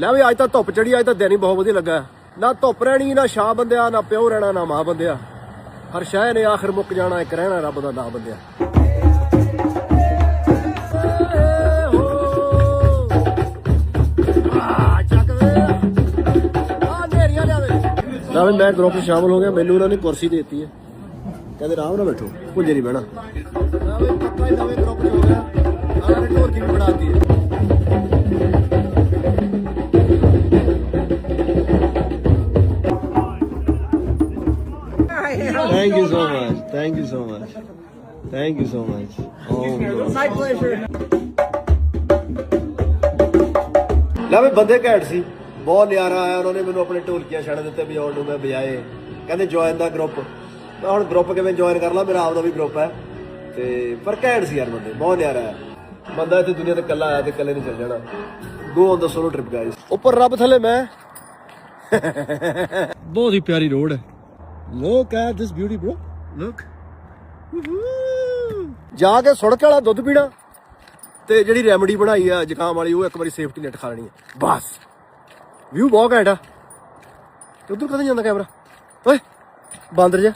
ਲੈ ਵੀ ਅੱਜ ਤਾਂ ਧੁੱਪ ਚੜੀ ਅੱਜ ਤਾਂ ਦਿਨ ਹੀ ਬਹੁਤ ਵਧੀਆ ਲੱਗਾ। ਨਾ ਧੁੱਪ ਰਹਿਣੀ, ਨਾ ਛਾਂ ਬੰਦਿਆ, ਨਾ ਪਿਓ ਰਹਿਣਾ, ਨਾ ਮਾਂ ਬੰਦਿਆ। ਹਰ ਸ਼ਾਇ ਨੇ ਆਖਰ ਮੁੱਕ ਜਾਣਾ, ਇੱਕ ਰਹਿਣਾ ਰੱਬ ਦਾ ਨਾਮ ਬੰਦਿਆ। ਨਾ ਮੈਂ ਗਰੁੱਪ 'ਚ ਸ਼ਾਮਲ ਹੋ ਗਿਆ, ਮੈਨੂੰ ਉਹਨਾਂ ਨੇ ਕੁਰਸੀ ਦੇ ਦਿੱਤੀ ਹੈ। ਕਹਿੰਦੇ ਆਰਾਮ ਨਾਲ ਬੈਠੋ ਪੁੰਜੇ ਨਹੀਂ ਬਹਿਣਾ। ਨਾ ਪੱਕਾ ਹੀ ਨਵੇਂ ਗਰੁੱਪ ਹੋ ਗਿਆ। Thank you so much. Thank you so much. Thank you so much. Oh, my pleasure. ਲੈ ਵੀ ਬੰਦੇ ਘੈਂਟ ਸੀ। ਬਹੁਤ ਨਿਆਰਾ ਆਇਆ ਉਹਨਾਂ ਨੇ ਮੈਨੂੰ ਆਪਣੇ ਢੋਲਕੀਆਂ ਛੱਡ ਦਿੱਤੇ ਵਜਾਉਣ ਨੂੰ ਮੈਂ ਵਜਾਏ। ਕਹਿੰਦੇ ਜੁਆਇਨ ਦਾ ਗਰੁੱਪ ਮੈਂ ਹੁਣ ਗਰੁੱਪ ਕਿਵੇਂ ਜੁਆਇਨ ਕਰ ਲਾਂ? ਮੇਰਾ ਆਪਦਾ ਵੀ ਗਰੁੱਪ ਹੈ। ਤੇ ਪਰ ਘੈਂਟ ਸੀ ਯਾਰ ਬੰਦੇ ਬਹੁਤ ਨਿਆਰਾ ਹੈ ਬੰਦਾ ਇੱਥੇ ਦੁਨੀਆ ਤੇ ਇਕੱਲਾ ਆਇਆ ਤੇ ਇਕੱਲੇ ਨਹੀਂ ਚੱਲ ਜਾਣਾ। Go on the solo trip guys ਉੱਪਰ ਰੱਬ ਥੱਲੇ ਮੈਂ। ਬਹੁਤ ਹੀ ਪਿਆਰੀ ਰੋਡ ਹੈ। ਲੋਕ at this beauty bro look ਜਾ ਕੇ ਸੁੜਕ ਵਾਲਾ ਦੁੱਧ ਪੀਣਾ ਤੇ ਜਿਹੜੀ ਰੈਮਡੀ ਬਣਾਈ ਆ ਜ਼ੁਕਾਮ ਵਾਲੀ ਉਹ ਇੱਕ ਵਾਰੀ ਸੇਫਟੀ ਨੈਟ ਖਾ ਲੈਣੀ ਹੈ ਬਸ। ਵਿਊ ਬਹੁਤ ਘੈਂਟ ਆ। ਤੇ ਉਧਰ ਕਦੋਂ ਜਾਂਦਾ ਕੈਮਰਾ? ਓਏ ਬਾਂਦਰ ਜਾ